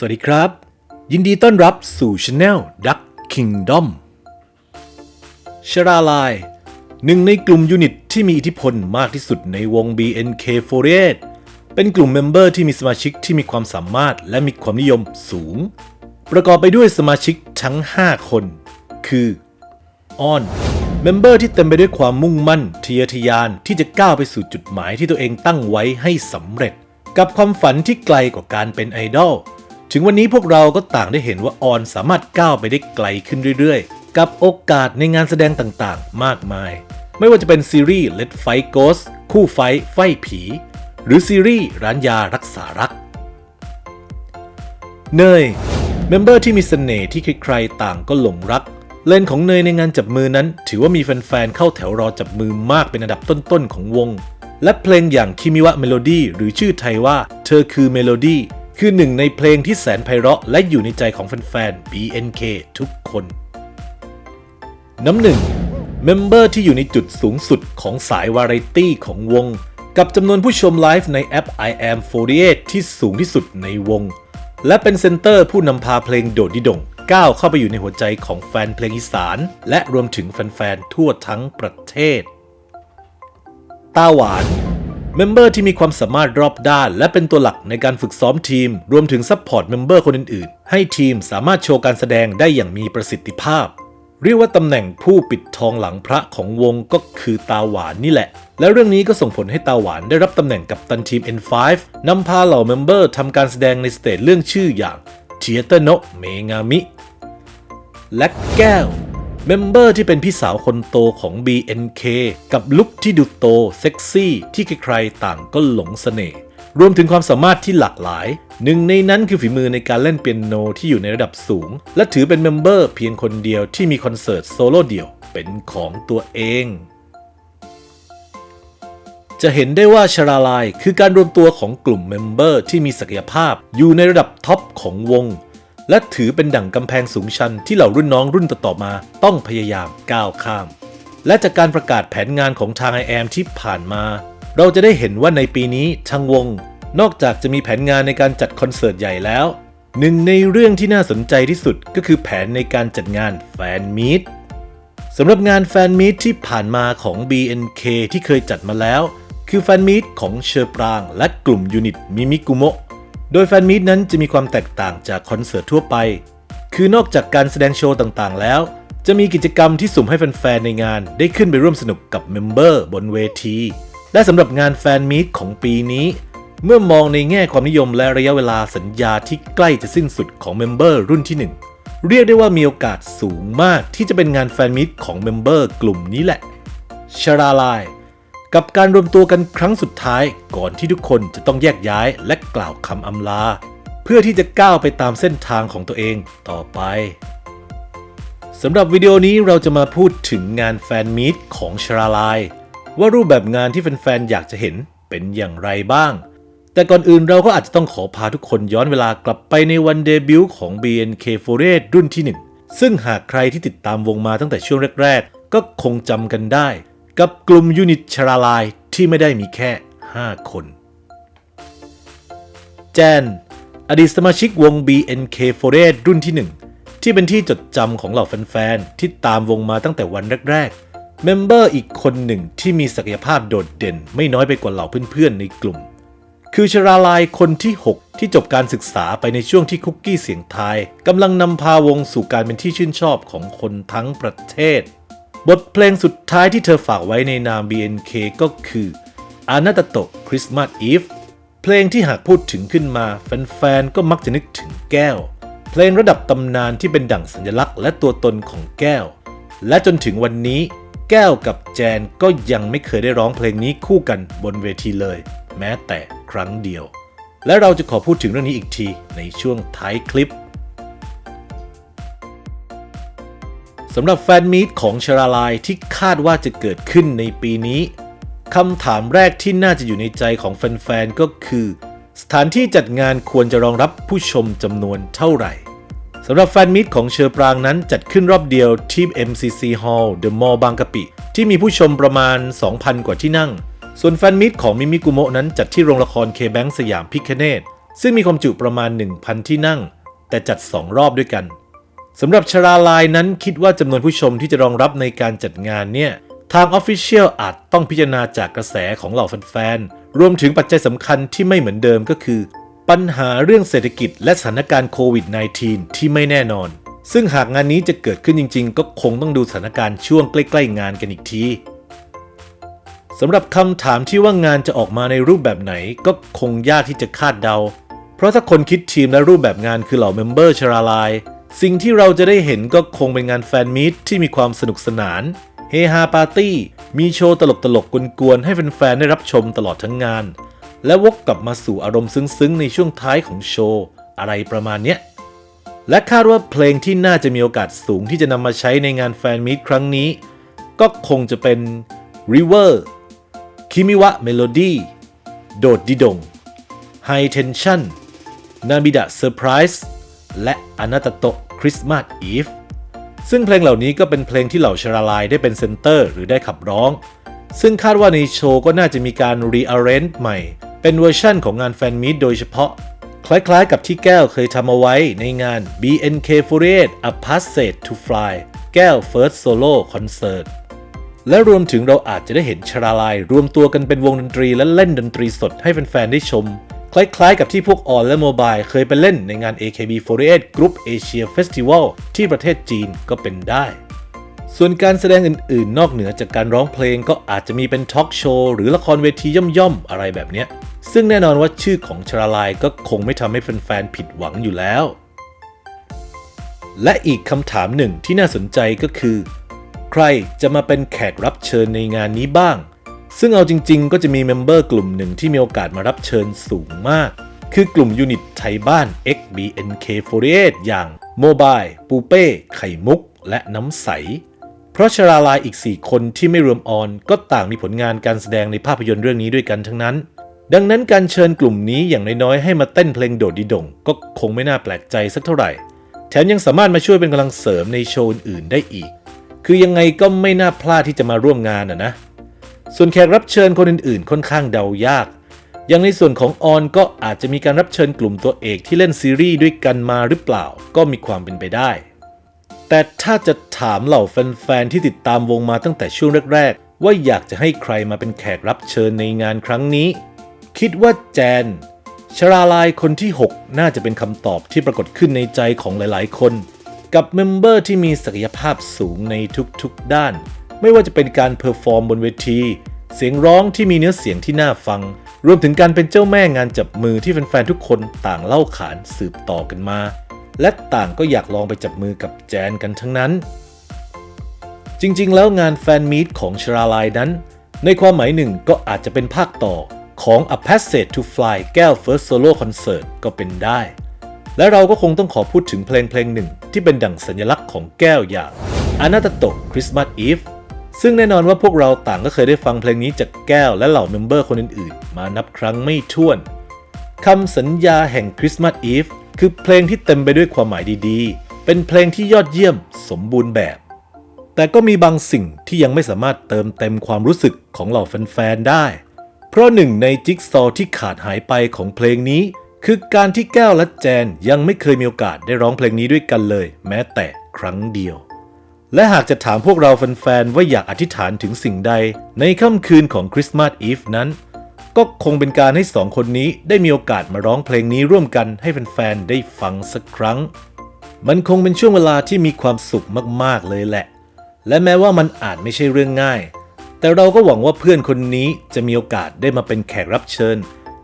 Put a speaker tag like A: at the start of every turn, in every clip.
A: สวัสดีครับ ยินดีต้อนรับสู่ช anel Duck Kingdom ชราลายหนึ่งในกลุ่มยูนิตที่มีอิทธิพลมากที่สุดในวง BNK48 เป็นกลุ่มเมมเบอร์ที่มีสมาชิกที่มีความสามารถและมีความนิยมสูง ประกอบไปด้วยสมาชิกทั้ง 5 คน คือออนเมมเบอร์ที่เต็มไปด้วยความมุ่งมั่นทะเยอทะยานที่จะก้าวไปสู่จุดหมายที่ตัวเองตั้งไว้ให้สำเร็จ กับความฝันที่ไกลกว่าการเป็นไอดอล ถึงวันนี้พวกเราก็ต่างได้เห็นว่าออนสามารถก้าวไปได้ไกลขึ้นเรื่อยๆ กับโอกาสในงานแสดงต่างๆ มากมาย ไม่ว่าจะเป็นซีรีส์ Let Fight Ghost คู่ไฟไฟผี หรือซีรีส์ร้านยารักษารัก เนยเมมเบอร์ที่มีเสน่ห์ที่ใครๆต่างก็หลงรัก เลนของเนยในงานจับมือนั้น ถือว่ามีแฟนๆเข้าแถวรอจับมือมากเป็นอันดับต้นๆของวง และเพลงอย่างคิมิวะเมโลดี้หรือชื่อไทยว่า เธอคือเมโลดี้ คือหนึ่งในเพลงที่แสนไพเราะและอยู่ในใจของแฟนๆ BNK ทุกคน น้ำหนึ่งเมมเบอร์ที่อยู่ในจุดสูงสุดของสายวาไรตี้ของวง กับจำนวนผู้ชมไลฟ์ในแอป I am 48 ที่สูงที่สุดในวง และเป็นเซนเตอร์ผู้นำพาเพลงโดดดิดงก้าวเข้าไปอยู่ในหัวใจของแฟนเพลงอีสาน และรวมถึงแฟนๆทั่วทั้งประเทศ ตาหวาน เมมเบอร์ที่มีความสามารถรอบด้าน และเป็นตัวหลักในการฝึกซ้อมทีม รวมถึงซัพพอร์ตเมมเบอร์คนอื่นๆ ให้ทีมสามารถโชว์การแสดงได้อย่างมีประสิทธิภาพ เรียกว่าตำแหน่งผู้ปิดทองหลังพระของวงก็คือตาหวานนี่แหละ และเรื่องนี้ก็ส่งผลให้ตาหวานได้รับตำแหน่งกัปตันทีม N5 นำพาเหล่าเมมเบอร์ทำการแสดงในสเตจเรื่องชื่ออย่าง Theater no Megami และแก้ว เมมเบอร์ที่เป็นพี่สาวคนโตของ BNK กับลุคที่ดูโตเซ็กซี่ที่ใครๆต่างก็หลงเสน่ห์รวมถึงความสามารถที่หลากหลาย หนึ่งในนั้นคือฝีมือในการเล่นเปียโนที่อยู่ในระดับสูง และถือเป็นเมมเบอร์เพียงคนเดียวที่มีคอนเสิร์ตโซโล่เดี่ยวเป็นของตัวเอง จะเห็นได้ว่าชราลายคือการรวมตัวของกลุ่มเมมเบอร์ที่มีศักยภาพอยู่ในระดับท็อปของวง และถือเป็นดั่งกำแพงสูงชันที่เหล่ารุ่นน้องรุ่นต่อๆมาต้องพยายามก้าวข้าม และจากการประกาศแผนงานของทาง i อแอมที่ผ่านมา เราจะได้เห็นว่าในปีนี้ทางวง นอกจากจะมีแผนงานในการจัดคอนเสิร์ตใหญ่แล้วหนึ่งในเรื่องที่น่าสนใจที่สุดก็คือแผนในการจัดงานแฟนมีตสำหรับงานแฟนมีตที่ผ่านมาของ BNK ที่เคยจัดมาแล้ว คือแฟนมีตของเชอร์ปรางและกลุ่มยูนิตมิมิกุโมะ โดยแฟนมีตนั้นจะมีความแตกต่างจากคอนเสิร์ตทั่วไป คือนอกจากการแสดงโชว์ต่างๆ แล้ว จะมีกิจกรรมที่สุ่มให้แฟนๆ ในงานได้ขึ้นไปร่วมสนุกกับเมมเบอร์บนเวที และสำหรับงานแฟนมีตของปีนี้ เมื่อมองในแง่ความนิยมและระยะเวลาสัญญาที่ใกล้จะสิ้นสุดของเมมเบอร์รุ่นที่หนึ่งเรียกได้ว่ามีโอกาสสูงมากที่จะเป็นงานแฟนมิตของเมมเบอร์กลุ่มนี้แหละชาราลาย กับการรวมตัวกันครั้งสุดท้าย ก่อนที่ทุกคนจะต้องแยกย้ายและกล่าวคำอำลา เพื่อที่จะก้าวไปตามเส้นทางของตัวเองต่อไปสำหรับวิดีโอนี้เราจะมาพูดถึงงานแฟนมีตของชราลายว่ารูปแบบงานที่แฟนๆอยากจะเห็นเป็นอย่างไรบ้าง แต่ก่อนอื่นเราก็อาจจะต้องขอพาทุกคนย้อนเวลากลับไปในวันเดบิวต์ของ BNK48 รุ่นที่ 1 ซึ่งหากใครที่ติดตามวงมาตั้งแต่ช่วงแรก ๆ ก็คงจำกันได้ กับกลุ่มยูนิตชราลายที่ไม่ได้มีแค่ 5 คน แจน อดีตสมาชิกวง BNK48 รุ่นที่ 1 ที่เป็นที่จดจำของเหล่าแฟนๆ ที่ตามวงมาตั้งแต่วันแรกๆ เมมเบอร์อีกคนหนึ่งที่มีศักยภาพโดดเด่นไม่น้อยไปกว่าเหล่าเพื่อนๆ ในกลุ่ม คือชราลายคนที่ 6 ที่จบการศึกษาไปในช่วงที่คุกกี้เสียงไทายกำลังนำพาวงสู่การเป็นที่ชื่นชอบของคนทั้งประเทศ บทเพลงสุดท้ายที่เธอฝากไว้ในนาม BNK ก็คืออานาตโตคริสต์มาสอีฟเพลงที่หากพูดถึงขึ้นมา แฟนๆ ก็มักจะนึกถึงแก้ว เพลงระดับตำนานที่เป็นดั่งสัญลักษณ์และตัวตนของแก้ว และจนถึงวันนี้ แก้วกับแจนก็ยังไม่เคยได้ร้องเพลงนี้คู่กันบนเวทีเลย แม้แต่ครั้งเดียว และเราจะขอพูดถึงเรื่องนี้อีกทีในช่วงท้ายคลิป สำหรับแฟนมีตของชราลายที่คาดว่าจะเกิดขึ้นในปีนี้คำถามแรกที่น่าจะอยู่ในใจของแฟนๆก็คือ สถานที่จัดงานควรจะรองรับผู้ชมจำนวนเท่าไหร่สำหรับแฟนมิตของเชอร์ปรางนั้นจัดขึ้นรอบเดียวที่ MCC Hall The Mall บางกะปิ ที่มีผู้ชมประมาณ 2,000 กว่าที่นั่ง ส่วนแฟนมิตของมิมิกุโมะนั้นจัดที่โรงละครเคแบงสยามพิคเนตซึ่งมีความจุประมาณ 1,000 ที่นั่ง แต่จัด 2 รอบด้วยกัน สำหรับชราลายนั้นคิดว่าจำนวนผู้ชมที่จะรองรับในการจัดงานเนี่ย ทาง Official อาจต้องพิจารณาจากกระแสของเหล่าแฟนๆ รวมถึงปัจจัยสำคัญที่ไม่เหมือนเดิมก็คือ ปัญหาเรื่องเศรษฐกิจและสถานการณ์โควิด -19 ที่ไม่แน่นอน ซึ่งหากงานนี้จะเกิดขึ้นจริงๆ ก็คงต้องดูสถานการณ์ช่วงใกล้ๆงานกันอีกทีสำหรับคำถามที่ว่างานจะออกมาในรูปแบบไหนก็คงยากที่จะคาดเดา เพราะถ้าคนคิดทีมและรูปแบบงานคือเหล่าเมมเบอร์ชราลาย สิ่งที่เราจะได้เห็นก็คงเป็นงานแฟนมีตที่มีความสนุกสนาน เฮฮาปาร์ตี้ มีโชว์ตลกตลกๆกวนๆ ให้แฟนๆ ได้รับชมตลอดทั้งงาน และวกกลับมาสู่อารมณ์ซึ้งๆ ในช่วงท้ายของโชว์ อะไรประมาณเนี้ย และคาดว่าเพลงที่น่าจะมีโอกาสสูงที่จะนำมาใช้ในงานแฟนมีตครั้งนี้ ก็คงจะเป็น River คิมิวะเมโลดี้โดดดิดง High Tension นาบิดะเซอร์ไพรส์ และอนาตโตคริสต์มาสอีฟซึ่งเพลงเหล่านี้ก็เป็นเพลงที่เหล่าชราลายได้เป็นเซนเตอร์หรือได้ขับร้อง ซึ่งคาดว่าในโชว์ก็น่าจะมีการ rearrange ใหม่ เป็นเวอร์ชั่นของงานแฟนมีตโดยเฉพาะ คล้ายๆกับที่แก้วเคยทำเอาไว้ในงาน BNK48 A Passage to Fly แก้ว First Solo Concert และรวมถึงเราอาจจะได้เห็นชราลายรวมตัวกันเป็นวงดนตรีและเล่นดนตรีสดให้แฟนๆได้ชม คล้ายๆกับที่พวกออนและโมบายเคยไปเล่นในงาน AKB48 Group Asia Festival ที่ประเทศจีนก็เป็นได้ ส่วนการแสดงอื่นๆ นอกเหนือจากการร้องเพลงก็อาจจะมีเป็นทอล์กโชว์หรือละครเวทีย่อมๆ อะไรแบบเนี้ย ซึ่งแน่นอนว่าชื่อของชราลายก็คงไม่ทำให้แฟนๆ ผิดหวังอยู่แล้ว และอีกคำถามหนึ่งที่น่าสนใจก็คือ ใครจะมาเป็นแขกรับเชิญในงานนี้บ้าง ซึ่งเอาจริง ๆ ก็จะมีเมมเบอร์กลุ่มหนึ่งที่มีโอกาสมารับเชิญสูงมาก คือกลุ่มยูนิตไทยบ้าน XBNK48 อย่างโมบายปูเป้ ไข่มุก และน้ำใส เพราะชราลายอีก 4 คนที่ไม่รวมออน ก็ต่างมีผลงานการแสดงในภาพยนตร์เรื่องนี้ด้วยกันทั้งนั้น ดังนั้นการเชิญกลุ่มนี้อย่างน้อยๆให้มาเต้นเพลงโดดดิดง ก็คงไม่น่าแปลกใจสักเท่าไหร่ แถมยังสามารถมาช่วยเป็นกำลังเสริมในโชว์อื่นได้อีก คือยังไงก็ไม่น่าพลาดที่จะมาร่วมงานอะนะ ส่วนแขกรับเชิญคนอื่นๆ ค่อนข้างเดายาก อย่างในส่วนของออนก็อาจจะมีการรับเชิญกลุ่มตัวเอกที่เล่นซีรีส์ด้วยกันมาหรือเปล่า ก็มีความเป็นไปได้ แต่ถ้าจะถามเหล่าแฟนๆที่ติดตามวงมาตั้งแต่ช่วงแรกๆ ว่าอยากจะให้ใครมาเป็นแขกรับเชิญในงานครั้งนี้ คิดว่าแจนชราลายคนที่ 6 น่าจะเป็นคำตอบที่ปรากฏขึ้นในใจของหลายๆ คน กับเมมเบอร์ที่มีศักยภาพสูงในทุกๆด้าน ไม่ว่าจะเป็นการเพอร์ฟอร์มบนเวที เสียงร้องที่มีเนื้อเสียงที่น่าฟัง รวมถึงการเป็นเจ้าแม่งานจับมือที่แฟนๆทุกคนต่างเล่าขานสืบต่อกันมา และต่างก็อยากลองไปจับมือกับแจนกันทั้งนั้น จริงๆ แล้วงานแฟนมีตของชราลายนั้น ในความหมายหนึ่งก็อาจจะเป็นภาคต่อของ A Passage to Fly แก้ว First Solo Concert ก็เป็นได้ และเราก็คงต้องขอพูดถึงเพลงเพลงหนึ่งที่เป็นดั่งสัญลักษณ์ของแก้วอย่าง a n a t a t o Christmas Eve ซึ่งแน่นอนว่าพวกเราต่างก็เคยได้ฟังเพลงนี้จากแก้วและเหล่าเมมเบอร์คนอื่นๆ มานับครั้งไม่ถ้วนคำสัญญาแห่งคริสต์มาสอีฟคือเพลงที่เต็มไปด้วยความหมายดีๆ เป็นเพลงที่ยอดเยี่ยมสมบูรณ์แบบ แต่ก็มีบางสิ่งที่ยังไม่สามารถเติมเต็มความรู้สึกของเหล่าแฟนๆได้ เพราะหนึ่งในจิ๊กซอว์ที่ขาดหายไปของเพลงนี้ คือการที่แก้วและแจนยังไม่เคยมีโอกาสได้ร้องเพลงนี้ด้วยกันเลย แม้แต่ครั้งเดียว และหากจะถามพวกเราแฟนๆว่าอยากอธิษฐานถึงสิ่งใด ในค่ำคืนของคริสต์มาสอีฟนั้น ก็คงเป็นการให้สองคนนี้ได้มีโอกาสมาร้องเพลงนี้ร่วมกันให้แฟนๆได้ฟังสักครั้ง มันคงเป็นช่วงเวลาที่มีความสุขมากๆเลยแหละ และแม้ว่ามันอาจไม่ใช่เรื่องง่าย แต่เราก็หวังว่าเพื่อนคนนี้จะมีโอกาสได้มาเป็นแขกรับเชิญ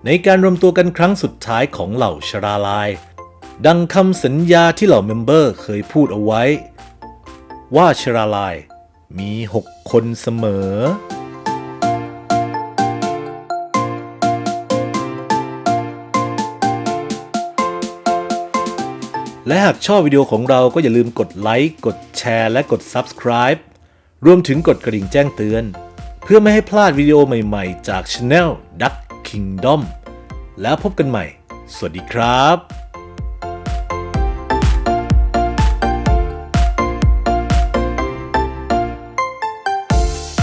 A: ในการรวมตัวกันครั้งสุดท้ายของเหล่าชราลาย ดังคำสัญญาที่เหล่าเมมเบอร์เคยพูดเอาไว้ ว่าชราลายมี6คนเสมอ และหากชอบวิดีโอของเราก็อย่าลืมกดไลค์ กดแชร์และกด Subscribe รวมถึงกดกระดิ่งแจ้งเตือน เพื่อไม่ให้พลาดวิดีโอใหม่ๆ จาก Channel Duck Kingdom แล้วพบกันใหม่ สวัสดีครับ